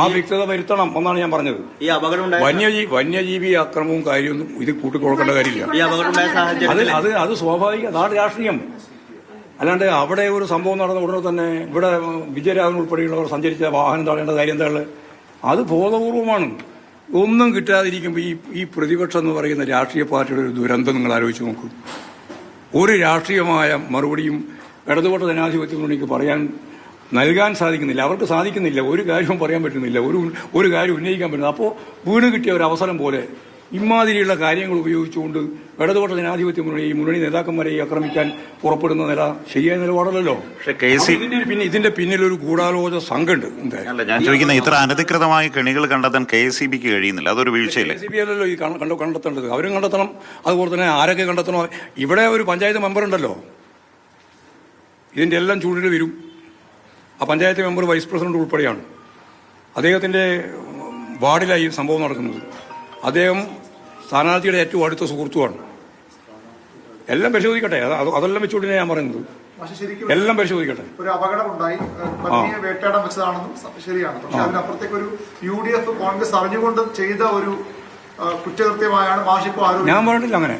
ആ വ്യക്തത വരുത്തണം എന്നാണ് ഞാൻ പറഞ്ഞത്. ഈ അപകടം വന്യജീവി വന്യജീവി അക്രമവും കാര്യമൊന്നും ഇത് കൂട്ടിക്കൊടുക്കേണ്ട കാര്യമില്ല. ഈ അപകടം ഉണ്ടായ അത് സാഹചര്യത്തിൽ അത് അത് സ്വാഭാവിക അതാണ് രാഷ്ട്രീയം. അല്ലാണ്ട് അവിടെ ഒരു സംഭവം നടന്ന ഉടനെ തന്നെ ഇവിടെ വിജയരാഘവൻ ഉൾപ്പെടെയുള്ളവർ സഞ്ചരിച്ച വാഹനം തടയേണ്ട കാര്യം എന്താണ് അത് ബോധപൂർവമാണ്. ഒന്നും കിട്ടാതിരിക്കുമ്പോൾ ഈ ഈ പ്രതിപക്ഷം എന്ന് പറയുന്ന രാഷ്ട്രീയ പാർട്ടിയുടെ ഒരു ദുരന്തം നിങ്ങൾ ആലോചിച്ച് നോക്കൂ. ഒരു രാഷ്ട്രീയമായ മറുപടിയും ഇടതുപക്ഷ ജനാധിപത്യ എനിക്ക് പറയാൻ നൽകാൻ സാധിക്കുന്നില്ല. അവർക്ക് സാധിക്കുന്നില്ല. ഒരു കാര്യവും പറയാൻ പറ്റുന്നില്ല. ഒരു ഒരു കാര്യം ഉന്നയിക്കാൻ പറ്റുന്നില്ല. അപ്പോൾ വീണ് കിട്ടിയ ഒരു അവസരം പോലെ ഇമാതിരിയുള്ള കാര്യങ്ങൾ ഉപയോഗിച്ചുകൊണ്ട് ഇടതുപക്ഷ ജനാധിപത്യ മുന്നണി മുന്നണി നേതാക്കന്മാരെ ആക്രമിക്കാൻ പുറപ്പെടുന്ന നില ശരിയായ നിലപാടല്ലോ പക്ഷേ കെ ഇതിന്റെ പിന്നെ ഇതിന്റെ പിന്നിൽ ഒരു ഗൂഢാലോചന സംഘമുണ്ട്. അല്ല ഞാൻ ചോദിക്കുന്ന ഇത്ര അനധികൃതമായ കെണികൾ കണ്ടെത്താൻ കെ എസ് സി ബിക്ക് കഴിയുന്നില്ല. അതൊരു വീഴ്ചയില്ലേ? സി ബി അല്ലല്ലോ ഈ കണ്ട- കണ്ട കണ്ടെത്തേണ്ടത്. അവരും കണ്ടെത്തണം. അതുപോലെ തന്നെ ആരൊക്കെ കണ്ടെത്തണം? ഇവിടെ ഒരു പഞ്ചായത്ത് മെമ്പർ ഉണ്ടല്ലോ ഇതിന്റെ എല്ലാം ചൂടിൽ വരും. ആ പഞ്ചായത്ത് മെമ്പർ വൈസ് പ്രസിഡന്റ് ഉൾപ്പെടെയാണ്. അദ്ദേഹത്തിന്റെ വാർഡിലായി സംഭവം നടക്കുന്നത്. അദ്ദേഹം സ്ഥാനാർത്ഥിയുടെ ഏറ്റവും അടുത്ത സുഹൃത്തുമാണ് എല്ലാം പരിശോധിക്കട്ടെ. അത് അത് അതെല്ലാം വെച്ചുകൊണ്ടിനെ ഞാൻ പറയുന്നത്. എല്ലാം പരിശോധിക്കട്ടെ. ഒരു അപകടമുണ്ടായി. വേട്ടയാടാൻ വെച്ചതാണെന്നും ശരിയാണ്. പക്ഷെ അതിനപ്പുറത്തേക്ക് ഒരു യു ഡി എഫ് കോൺഗ്രസ് അറിഞ്ഞുകൊണ്ട് ചെയ്ത ഒരു കുറ്റകൃത്യമായാണ് മാഷിപ്പോ ഞാൻ പറഞ്ഞിട്ടില്ല അങ്ങനെ.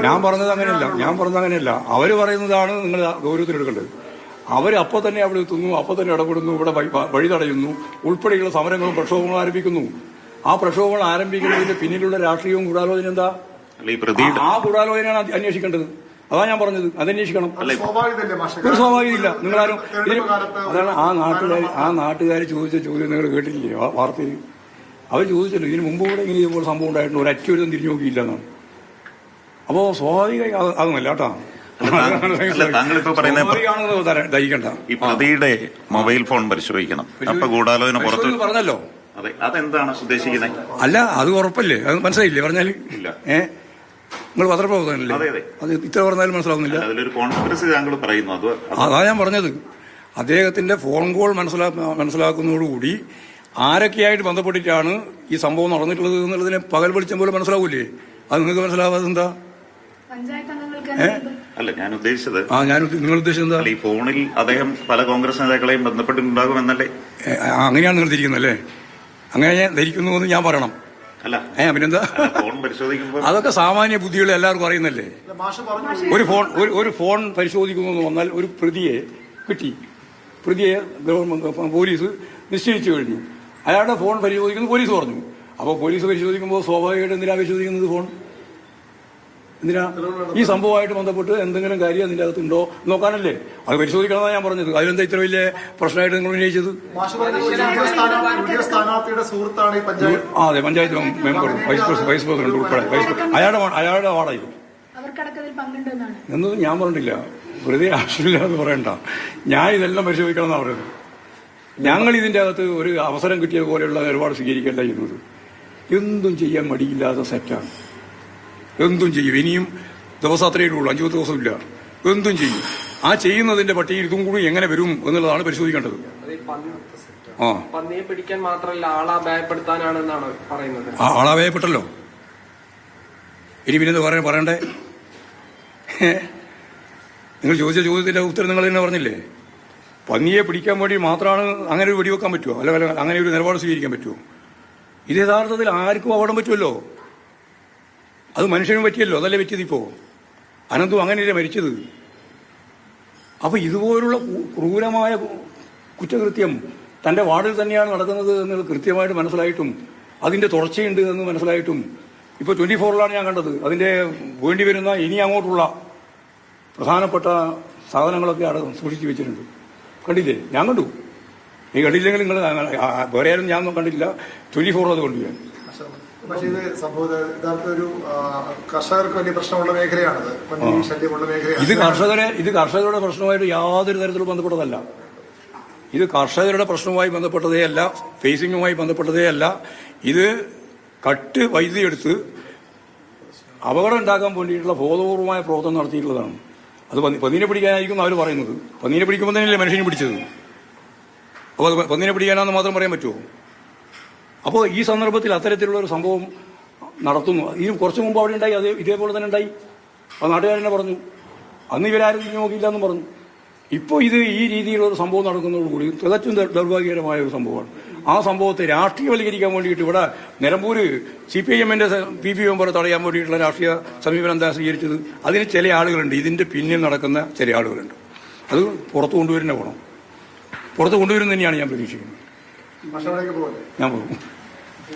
ഞാൻ പറഞ്ഞത് അങ്ങനെയല്ല. ഞാൻ പറഞ്ഞത് അങ്ങനെയല്ല. അവർ പറയുന്നതാണ് നിങ്ങൾ ഗൗരവത്തിൽ ഗൗരവത്തിലെടുക്കേണ്ടത്. അവർ അപ്പൊ തന്നെ അവിടെ എത്തുന്നു അപ്പൊ തന്നെ ഇടപെടുന്നു ഇവിടെ വഴി- തടയുന്നു ഉൾപ്പെടെയുള്ള സമരങ്ങളും പ്രക്ഷോഭങ്ങളും ആരംഭിക്കുന്നു. ആ പ്രക്ഷോഭങ്ങൾ ആരംഭിക്കുന്നതിന്റെ പിന്നിലുള്ള രാഷ്ട്രീയവും ഗൂഢാലോചന എന്താ? അല്ല ഈ പ്രതിയുടെ ആ ഗൂഢാലോചനയാണ് അന്വേഷിക്കേണ്ടത്. അതാ ഞാൻ പറഞ്ഞത്. അതന്വേഷിക്കണം. ഒരു സ്വാഭാവികമില്ല നിങ്ങളാരും അതാണ് ആ നാട്ടുകാർ ആ നാട്ടുകാർ ചോദിച്ച ചോദ്യം നിങ്ങൾ കേട്ടില്ലേ വാർത്തയിൽ. അവർ ചോദിച്ചല്ലോ ഇതിന് മുമ്പ് കൂടെ ഇങ്ങനെ ഇതുപോലെ സംഭവം ഉണ്ടായിട്ടുണ്ട്. ഒരു അറ്റൊരുതും തിരിഞ്ഞു നോക്കിയില്ല എന്നാണ് അപ്പോൾ സ്വാഭാവിക അത് അതൊന്നല്ല കേട്ടോ. അല്ല, താങ്കളിപ്പോ പറയുന്ന- ധരിക്കണ്ട. ഈ പ്രതിയുടെ മൊബൈൽ ഫോൺ പരിശോധിക്കണം അപ്പൊ ഗൂഢാലോചന പുറത്ത് പറഞ്ഞല്ലോ. അതെ അതെന്താണ് ഉദ്ദേശിക്കുന്നത് അല്ല അത് ഉറപ്പല്ലേ? അത് മനസ്സിലായില്ലേ? പറഞ്ഞാൽ ഇല്ല. ഏ? നിങ്ങൾ പത്രപ്രവർത്തകനല്ലേ? അതെ, അതെ. അത് ഇത്ര പറഞ്ഞാലും മനസ്സിലാവുന്നില്ല. താങ്കൾ പറയുന്നു. അത് അത് ഞാൻ പറഞ്ഞത്. അദ്ദേഹത്തിന്റെ ഫോൺ കോൾ മനസ്സിലാ മനസ്സിലാക്കുന്നതോടുകൂടി ആരൊക്കെയായിട്ട് ബന്ധപ്പെട്ടിട്ടാണ് ഈ സംഭവം നടന്നിട്ടുള്ളത് എന്നുള്ളതിനെ പകൽ വെളിച്ചം പോലെ മനസ്സിലാവൂലേ? അത് നിങ്ങൾക്ക് മനസ്സിലാവാതെന്താ? പഞ്ചായത്ത് അംഗങ്ങൾക്ക് ഏ? എന്തെങ്കിലും അല്ല ഞാൻ ഉദ്ദേശിച്ചത് ആ ഞാൻ നിങ്ങൾ ഉദ്ദേശിച്ചത് എന്താ? ഈ ഫോണിൽ അദ്ദേഹം പല കോൺഗ്രസ് നേതാക്കളെയും ബന്ധപ്പെട്ടിട്ടുണ്ടാകുമെന്നല്ലേ? ഏ, ആ, അങ്ങനെയാണ് നിങ്ങൾ ധരിക്കുന്നത് അല്ലേ? അങ്ങനെ ഞാൻ ധരിക്കുന്നു എന്ന് ഞാൻ പറയണം. അല്ല. ഏ പിന്നെന്താ? ഫോൺ പരിശോധിക്കുമ്പോൾ അതൊക്കെ സാമാന്യ ബുദ്ധികൾ എല്ലാവർക്കും അറിയുന്നല്ലേ? ഒരു ഫോൺ ഒരു ഒരു ഫോൺ പരിശോധിക്കുന്നു എന്ന് വന്നാൽ ഒരു പ്രതിയെ കിട്ടി. പ്രതിയെ ഗവൺമെന്റ് പോലീസ് നിശ്ചയിച്ചു കഴിഞ്ഞു. അയാളുടെ ഫോൺ പരിശോധിക്കുന്നു പോലീസ് പറഞ്ഞു. അപ്പോൾ പോലീസ് പരിശോധിക്കുമ്പോൾ സ്വാഭാവികമായിട്ട് എന്തിനാണ് പരിശോധിക്കുന്നത് ഫോൺ? എന്തിനാ? ഈ സംഭവമായിട്ട് ബന്ധപ്പെട്ട് എന്തെങ്കിലും കാര്യം അതിന്റെ അകത്ത് ഉണ്ടോ എന്ന് നോക്കാനല്ലേ? അത് പരിശോധിക്കണമെന്നാണ് ഞാൻ പറഞ്ഞത്. അതിലെന്താ ഇത്ര വലിയ പ്രശ്നമായിട്ട് നിങ്ങൾ ഉന്നയിച്ചത്? ആ അതെ panchayat member vice president vice president ഉൾപ്പെടെ. വൈസ് അയാളുടെ അയാളുടെ വാർഡായി എന്നത് ഞാൻ പറഞ്ഞിട്ടില്ല. വെറുതെ ആവശ്യമില്ലാന്ന് പറയണ്ട. ഞാൻ ഇതെല്ലാം പരിശോധിക്കണം എന്നാ പറയുന്നത് ഞങ്ങൾ ഇതിന്റെ അകത്ത് ഒരു അവസരം കിട്ടിയ പോലെയുള്ള നിലപാട് സ്വീകരിക്കല്ല ചെയ്യുന്നത്. എന്തും ചെയ്യാൻ മടിയില്ലാത്ത സെറ്റാണ്. എന്തും ചെയ്യും. ഇനിയും ദിവസം അത്രയേ ഉള്ളൂ. അഞ്ചു ദിവസമില്ല. എന്തും ചെയ്യും. ആ ചെയ്യുന്നതിന്റെ പട്ടികയിൽ ഇതും കൂടി എങ്ങനെ വരും എന്നുള്ളതാണ് പരിശോധിക്കേണ്ടത്. ആ. പന്നിയെ പിടിക്കാൻ മാത്രമല്ല ആളാഭയപ്പെടുത്താനാണെന്നാണ് പറയുന്നത്. ആ ആളാഭയപ്പെട്ടല്ലോ ഇനി പിന്നെ പറയാൻ പറയണ്ടേ? നിങ്ങൾ ചോദിച്ച ചോദ്യത്തിന്റെ ഉത്തരം നിങ്ങൾ തന്നെ പറഞ്ഞില്ലേ? പന്നിയെ പിടിക്കാൻ വേണ്ടി മാത്രമാണ് അങ്ങനെ ഒരു വെടിവെക്കാൻ പറ്റുമോ അല്ല അല്ല, അങ്ങനെ ഒരു നിലപാട് സ്വീകരിക്കാൻ പറ്റുമോ ഇത് യഥാർത്ഥത്തിൽ ആർക്കും അപകടം പറ്റുമല്ലോ. അത് മനുഷ്യനും പറ്റിയല്ലോ അതല്ലേ പറ്റിയത് ഇപ്പോ? അനന്തു അങ്ങനെയല്ലേ മരിച്ചത്? അപ്പോൾ ഇതുപോലുള്ള ക്രൂ- ക്രൂരമായ കുറ്റകൃത്യം തന്റെ വാർഡിൽ തന്നെയാണ് നടക്കുന്നത് എന്ന് കൃത്യമായിട്ട് മനസ്സിലായിട്ടും അതിന്റെ തുടർച്ചയുണ്ട് എന്ന് മനസ്സിലായിട്ടും ഇപ്പൊ ട്വന്റി ഫോറിലാണ് ഞാൻ കണ്ടത്. അതിന്റെ വേണ്ടി വരുന്ന ഇനി അങ്ങോട്ടുള്ള പ്രധാനപ്പെട്ട സാധനങ്ങളൊക്കെ അവിടെ സൂക്ഷിച്ചു വെച്ചിട്ടുണ്ട്. കണ്ടില്ലേ? ഞാൻ കണ്ടു. നീ കണ്ടില്ലെങ്കിൽ നിങ്ങൾ വേറെ ആരും ഞാൻ കണ്ടില്ല ട്വന്റി ഫോർ അത് ഞാൻ. പക്ഷേ ഇത് സംഭവം യഥാർത്ഥ ഒരു കർഷകർക്ക് വലിയ പ്രശ്നമുള്ള മേഖലയാണത്. ശല്യമുള്ള ഇത് കർഷകരെ ഇത് കർഷകരുടെ പ്രശ്നമായിട്ട് യാതൊരു തരത്തിലും ബന്ധപ്പെട്ടതല്ല. ഇത് കർഷകരുടെ പ്രശ്നവുമായി ബന്ധപ്പെട്ടതേ അല്ല ഫേസിങ്ങുമായി ബന്ധപ്പെട്ടതേ അല്ല ഇത് കട്ട് വൈദ്യുതി എടുത്ത് അപകടം ഉണ്ടാക്കാൻ വേണ്ടിയിട്ടുള്ള ബോധപൂർവമായ പ്രവർത്തനം നടത്തിയിട്ടുള്ളതാണ്. അത് പന്നിനെ പിടിക്കാനായിരിക്കും അവർ പറയുന്നത്. പന്നിനെ പിടിക്കുമ്പോൾ തന്നെയല്ലേ മനുഷ്യനെ പിടിച്ചത്? അപ്പോൾ പന്നിനെ പിടിക്കാനാന്ന് മാത്രം പറയാൻ പറ്റുമോ? അപ്പോൾ ഈ സന്ദർഭത്തിൽ അത്തരത്തിലുള്ള ഒരു സംഭവം നടത്തുന്നു. ഈ കുറച്ചു മുമ്പ് അവിടെ ഉണ്ടായി അത് ഇതേപോലെ തന്നെ ഉണ്ടായി. അത് നാട്ടുകാരനെ പറഞ്ഞു. അന്ന് ഇവരാരും തിരിഞ്ഞു നോക്കിയില്ല എന്ന് പറഞ്ഞു. ഇപ്പോൾ ഇത് ഈ രീതിയിലുള്ള സംഭവം നടക്കുന്നതോടുകൂടി തികച്ചും ദൗർഭാഗ്യകരമായ ഒരു സംഭവമാണ്. ആ സംഭവത്തെ രാഷ്ട്രീയവൽക്കരിക്കാൻ വേണ്ടിയിട്ട് ഇവിടെ നിലമ്പൂര് സി പി ഐ എമ്മിന്റെ പി പി മെമ്പർ തടയാൻ വേണ്ടിയിട്ടുള്ള രാഷ്ട്രീയ സമീപനം എന്താ സ്വീകരിച്ചത്? അതിന് ചില ആളുകളുണ്ട്. ഇതിന്റെ പിന്നിൽ നടക്കുന്ന ചില ആളുകളുണ്ട്. അത് പുറത്തു കൊണ്ടുവരുന്ന പോണം പുറത്തു കൊണ്ടുവരുന്ന തന്നെയാണ് ഞാൻ പ്രതീക്ഷിക്കുന്നത്. ഞാൻ പോകും.